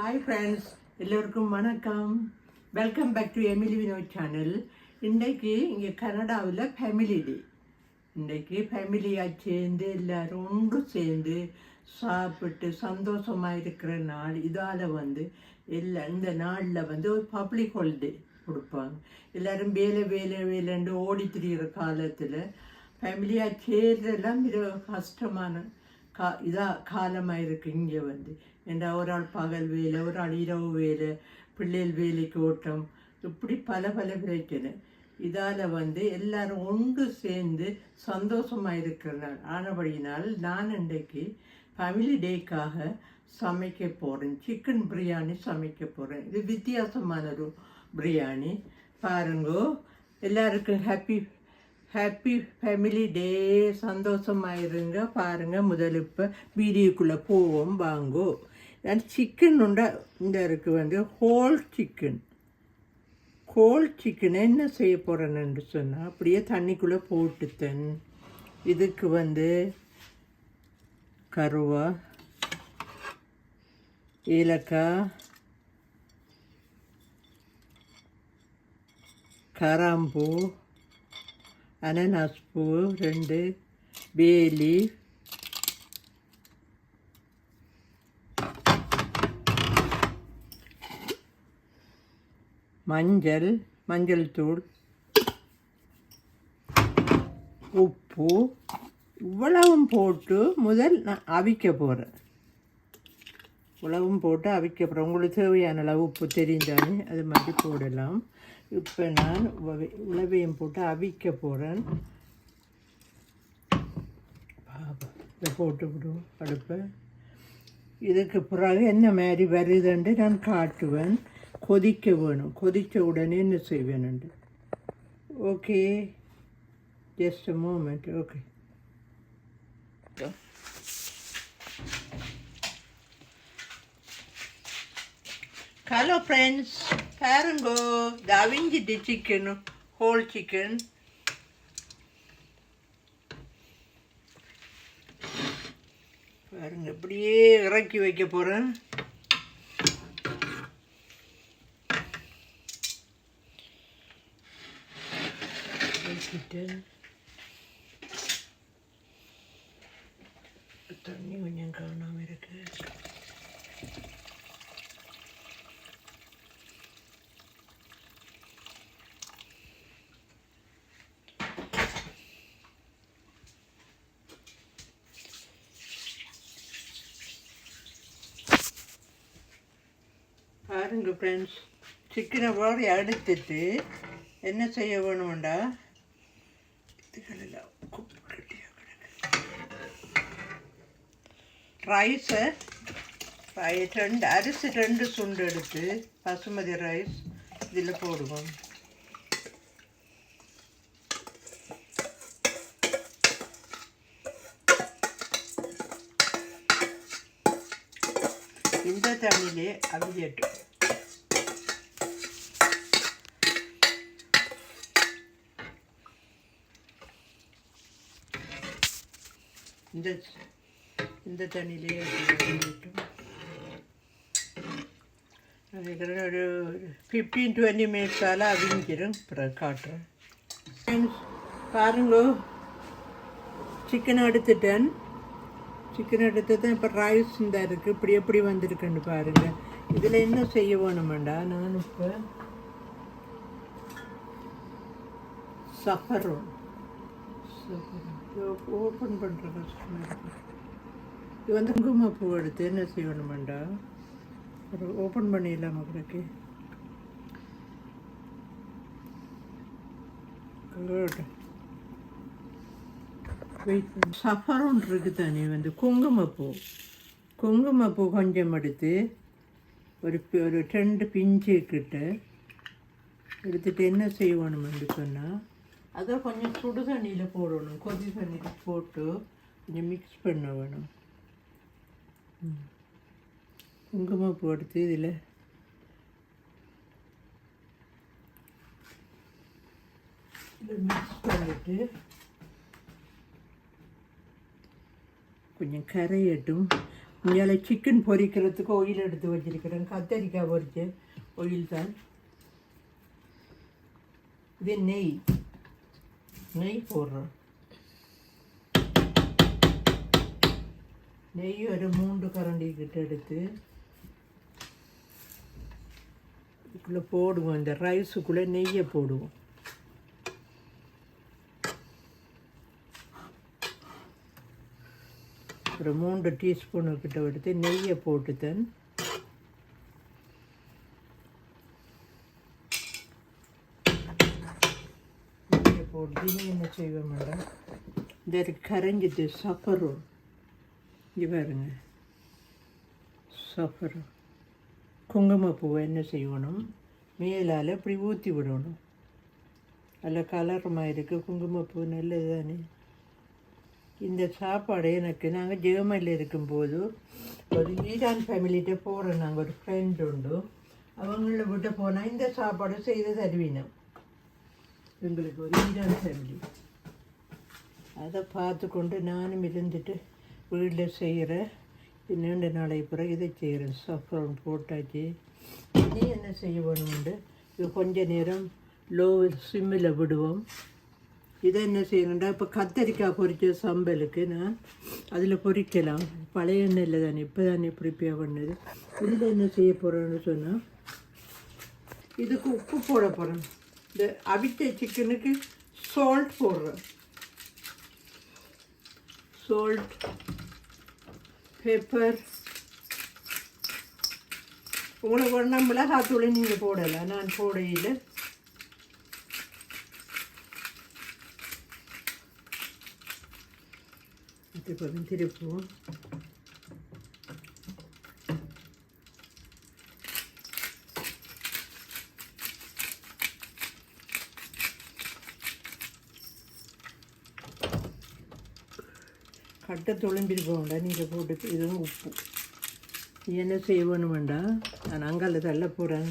Hi friends எல்லோருக்கும் வணக்கம். Welcome back to Emily Vinoth channel இன்றைக்கு இங்கே கனடாவில் ஃபேமிலி டே இன்றைக்கு ஃபேமிலியாக சேர்ந்து எல்லாரும் ஒன்று சேர்ந்து சாப்பிட்டு சந்தோஷமாக இருக்கிற நாள். இதால் வந்து எல்லா இந்த நாளில் வந்து ஒரு பப்ளிக் ஹாலிடே கொடுப்பாங்க. எல்லாரும் வேலை வேலை வேலைன்னு ஓடி திரிகிற காலத்தில் ஃபேமிலியாக சேர்றதெல்லாம் மிக கஷ்டமான கா இதாக காலமாக இருக்குது இங்கே வந்து. ஏண்டா ஒரு ஆள் பகல் வேலை ஒரு ஆள் இரவு வேலை பிள்ளைகள் வேலைக்கு ஓட்டம் இப்படி பல பல பிரச்சனை இதால் வந்து எல்லாரும் ஒன்று சேர்ந்து சந்தோஷமாக இருக்கிற நாள் ஆனபடியினால் நான் இன்றைக்கு ஃபேமிலி டேக்காக சமைக்க போகிறேன் சிக்கன் பிரியாணி சமைக்க போகிறேன் இது வித்தியாசமான ஒரு பிரியாணி பாருங்கோ எல்லாருக்கும் ஹாப்பி ஹாப்பி ஃபேமிலி டே சந்தோஷமாக இருங்க. பாருங்கள் முதல் இப்போ வீடியோக்குள்ளே போவோம். வாங்கோ. நான் சிக்கன் உண்டா இந்த இருக்குது வந்து ஹோல் சிக்கன் ஹோல் சிக்கன் என்ன செய்ய போகிறேன்னு சொன்னால் அப்படியே தண்ணிக்குள்ளே போட்டுத்தேன். இதுக்கு வந்து கருவா ஏலக்காய் கராம்பூ அனனாஸ் பூ ரெண்டு பேலி மஞ்சள் மஞ்சள் தூள் உப்பு இவ்வளவும் போட்டு முதல் நான் அவிக்க போகிறேன் உழவும் போட்டு அவிக்க போகிறேன் உங்களுக்கு தேவையான அளவு உப்பு தெரிந்தானே அது மாதிரி போடலாம். இப்போ நான் உழவையும் போட்டு அவிக்க போகிறேன் இதை போட்டு விடுவோம் அடுப்பை. இதுக்கு பிறகு என்ன மாதிரி வருதுன்ட்டு நான் காட்டுவேன். கொதிக்க வேணும். கொதித்த உடனே என்ன செய்வேன்ண்டு okay just a moment okay hello friends பாருங்கோ இது அவிஞ்சிட்டு சிக்கனு ஹோல் சிக்கன் பாருங்க இப்படியே இறக்கி வைக்க போகிறேன் வச்சுட்டு தண்ணி கொஞ்சம் காணாமல் இருக்கு பாருங்க ஃப்ரெண்ட்ஸ் சிக்கனை போய் எடுத்துட்டு என்ன செய்ய வேணுமெண்டா ரைஸை ரைஸ் ரெண்டு அரிசி ரெண்டு சுண்டு எடுத்து பசுமதி ரைஸ் இதில் போடுவோம். இந்த தண்ணியிலே அவியட்டும். இந்த இந்த தண்ணியிலே அவியட்டும் அதுக்கப்புறம் ஒரு ஃபிஃப்டீன் டுவெண்ட்டி மினிட்ஸால் அவிஞ்சிடும் அப்புறம் காட்டுறேன் Friends, பாருங்க. சிக்கன் எடுத்துட்டேன். சிக்கன் எடுத்து தான் இப்போ ரைஸ் இந்த இருக்குது இப்படி எப்படி வந்திருக்குன்னு பாருங்கள் இதில் என்ன செய்ய வேணுமாண்டா? நான் இப்போ சஃபரோன். ஓப்பன் பண்ணுற கஷ்டமாக இருக்குது இது வந்து குங்குமப்பூ எடுத்து என்ன செய்யணுமெண்டா? ஒரு ஓப்பன் பண்ணிடலாம் உங்களுக்கு குட் வெயிட் இருக்குது தானே வந்து குங்குமப்பூ. குங்குமப்பூ கொஞ்சம் எடுத்து ஒரு ஒரு ரெண்டு பிஞ்சு கிட்ட எடுத்துகிட்டு என்ன செய்யணும்னு சொன்னால் அதை கொஞ்சம் சுடு தண்ணியில் போடணும் கொதி தண்ணியில் போட்டு கொஞ்சம் மிக்ஸ் பண்ண வேணும் குங்குமப்பூ எடுத்து இதில் மிக்ஸ் பண்ணிட்டு கொஞ்சம் கரையட்டும். இங்கே சிக்கன் பொரிக்கிறதுக்கு ஒயில் எடுத்து வச்சிருக்கிறேன். கத்தரிக்காய் பொரிச்சு ஒயில் தான். இது நெய். நெய் போடுறோம். நெய் ஒரு மூன்று கரண்டி கிட்ட எடுத்து இதுக்குள்ளே போடுவோம். இந்த ரைஸுக்குள்ளே நெய்யை போடுவோம். ஒரு மூன்று டீஸ்பூனு கிட்ட எடுத்து நெய்யை போட்டுத்தன். நெய்யை போட்டு என்ன செய்வோம் மேடம்? இந்த கரைஞ்சிட்டு சஃபரும் இங்கே பாருங்க. சஃபரும் குங்குமப்பூவை என்ன செய்யணும்? மேலால் இப்படி ஊற்றி விடணும். அதில் கலர் மாதிரி குங்குமப்பூ நல்லது தானே இந்த சாப்பாடு எனக்கு நாங்கள் ஜெர்மனியில் இருக்கும்போது ஒரு ஈரான் ஃபேமிலிகிட்ட போகிறோம் நாங்கள் ஒரு ஃப்ரெண்ட் உண்டு. அவங்கள விட்டு போனால் இந்த சாப்பாடு செய்து தருவினோம். எங்களுக்கு ஒரு ஈரான் ஃபேமிலி அதை பார்த்து கொண்டு நானும் இருந்துட்டு வீட்டில் செய்கிற நீண்ட நாளை பிறகு இதை செய்கிறேன் சஃப்ரான் போட்டாச்சு. நீ என்ன செய்ய வேணுமுண்டு இது கொஞ்ச நேரம் லோ சிம்மில் விடுவோம். இதை என்ன செய்யணுண்டா இப்போ கத்தரிக்காய் பொறிச்ச சம்பலுக்கு நான் அதில் பொறிக்கலாம் பழைய எண்ணெயில் தானே இப்போ தானே ப்ரிப்பேர் பண்ணது. இதில் என்ன செய்ய போகிறேன்னு சொன்னால் இதுக்கு உப்பு போட போகிறேன். இந்த அவித்த சிக்கனுக்கு சால்ட் போடுறேன். Salt, pepper. உங்களுக்கு வேணா மிளகாத்தூளை நீங்கள் போடலை நான் போடையில் இது கொஞ்சம் திருப்புவோம் கட்டை தொலைம்பிட்டு போகண்டா நீங்கள் போட்டு இதுவும் உப்பு என்ன செய்ய வேண்டாம் நான் அங்கால தள்ள போகிறேன்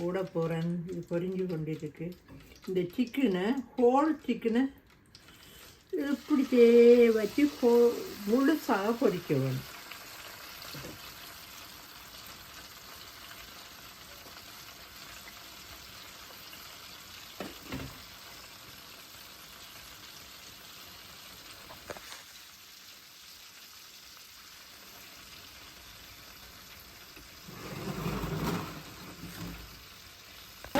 ஓட போகிறேன் இது பொறிஞ்சு கொண்டிருக்கு இந்த சிக்கனை ஹோல் சிக்கனை இப்படிச்சே வச்சு ஹோ முழுசாக பொறிக்க வேணும்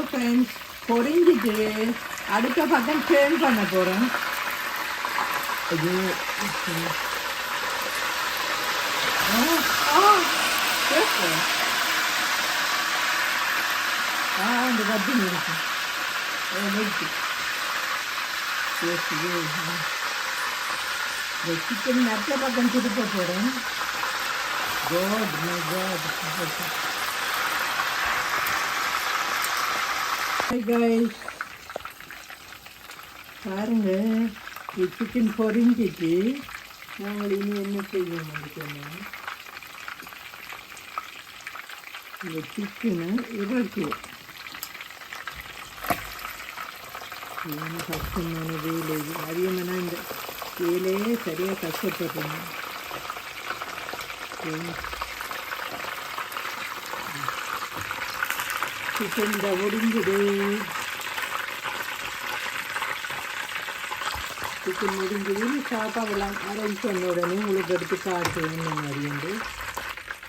ஃப்ரெண்ட்ஸ் பொறிஞ்சிட்டு அடுத்த பக்கம் டேர்ன் பண்ண போகிறோம் இது ஆ, இந்த கட்டி இருக்கு சிக்கன் மற்ற பக்கம் திருப்ப போகிறேன் God. Hi பாருங்க சிக்கன் பொறிஞ்சிட்டு நாங்கள் இனி என்ன செய்வோம் சொன்னால் இந்த சிக்கனை இறக்குவோம் இது கஷ்டமான வேலை. இது அதிகமான இந்த வேலையே சரியாக கஷ்டப்படுறேன் சிக்கன் இந்த சிக்கன் முடிஞ்சதுன்னு சாப்பாடெல்லாம் அரேஞ்ச் பண்ண உடனே உங்களுக்கு எடுத்து காட்டுவேன் இந்த மாதிரி வந்து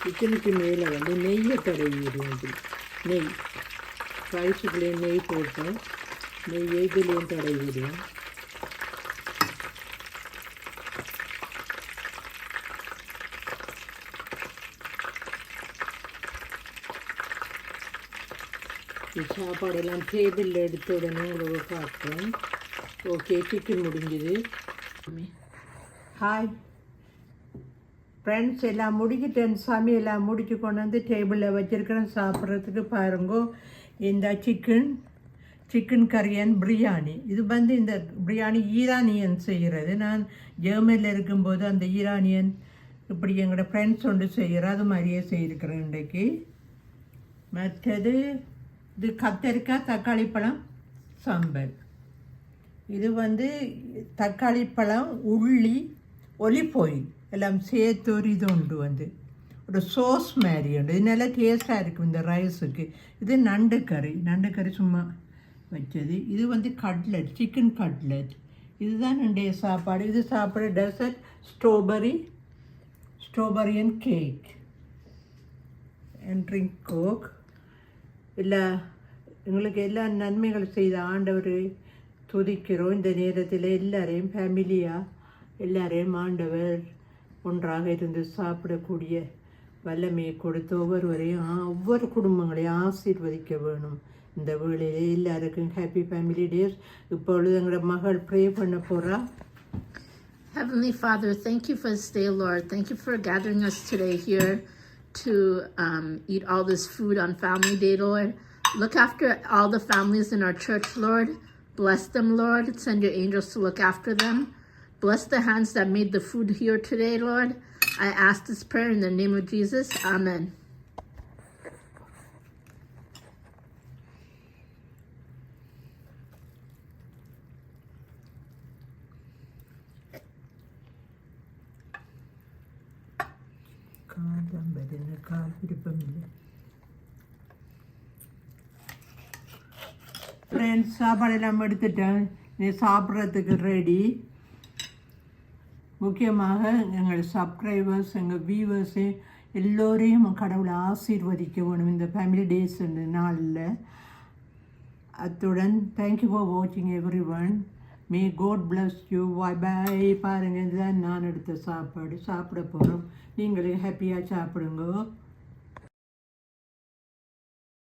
சிக்கனுக்கு மேலே வந்து நெய்யை தடவி விடுவோம் நெய். ரைஸுக்குள்ளே நெய் போட்டோம். நெய் இதுலேயும் தடவி சாப்பாடெல்லாம் டேபிளில் எடுத்த உடனே உங்களுக்கு காட்டுறேன் ஓகே சிக்கன் முடிஞ்சுது ஹாய் ஃப்ரெண்ட்ஸ் எல்லாம் முடிஞ்சிட்டேன் சமையெல்லாம் முடிச்சு கொண்டு வந்து டேபிளில் வச்சுருக்கிறேன் சாப்பிட்றதுக்கு பாருங்கோ இந்த சிக்கன் சிக்கன் கரியன் பிரியாணி இது வந்து இந்த பிரியாணி ஈரானியன் செய்கிறது நான் ஜெர்மனியில் இருக்கும்போது அந்த ஈரானியன் இப்படி எங்களோட ஃப்ரெண்ட்ஸ் ஒன்று செய்கிற அது மாதிரியே செய்திருக்கிறேன் இன்றைக்கு மற்றது இது கத்தரிக்காய் தக்காளி பழம் சாம்பல். இது வந்து தக்காளி பழம் உள்ளி ஒலிஃப் ஆயில் எல்லாம் சேர்த்து ஒரு இது உண்டு வந்து. ஒரு சோஸ் மாதிரி உண்டு. இது நல்லா டேஸ்ட்டாக இருக்கும் இந்த ரைஸுக்கு இது நண்டு கறி. நண்டு கறி சும்மா வச்சது. இது வந்து கட்லெட் சிக்கன் கட்லெட் இதுதான் இன்றைய சாப்பாடு. இது சாப்பிட dessert strawberry strawberry and cake and drink coke இல்லை எங்களுக்கு எல்லா நன்மைகள் செய்த ஆண்டவர் துதிக்கிறோம். இந்த நேரத்தில் எல்லாரையும் ஃபேமிலியாக எல்லாரையும் ஆண்டவர் ஒன்றாக இருந்து சாப்பிடக்கூடிய வல்லமையை கொடுத்து ஒவ்வொருவரையும் ஒவ்வொரு குடும்பங்களையும் ஆசீர்வதிக்க வேணும். இந்த வேளையிலே எல்லாருக்கும் ஹாப்பி ஃபேமிலி டேஸ் இப்பொழுது எங்களோட மகள் ப்ரே பண்ண போகிறா Heavenly Father, thank you for this day, Lord. Thank you for gathering us today here. To um, eat all this food on Family Day, Lord. Look after all the families in our church, Lord. Bless them, Lord. Send your angels to look after them. Bless the hands that made the food here today, Lord. I ask this prayer in the name of Jesus. Amen. காலம் விருப்பம் இல்லை விருப்பமில்லை friends சாப்பாடெல்லாம் எடுத்துட்டேன். நீ சாப்பிட்றதுக்கு ready முக்கியமாக எங்கள் சப்ஸ்கிரைபர்ஸ் எங்கள் வியூவர்ஸு எல்லோரையும் கடவுளை ஆசீர்வதிக்க வேணும் இந்த ஃபேமிலி டேஸ் நாளில். அத்துடன் தேங்க்யூ ஃபார் வாட்சிங் everyone may God bless you bye bye பாருங்கள் இதுதான் நான் எடுத்த சாப்பாடு. சாப்பிட போகிறோம் நீங்களே ஹாப்பியாக சாப்பிடுங்க.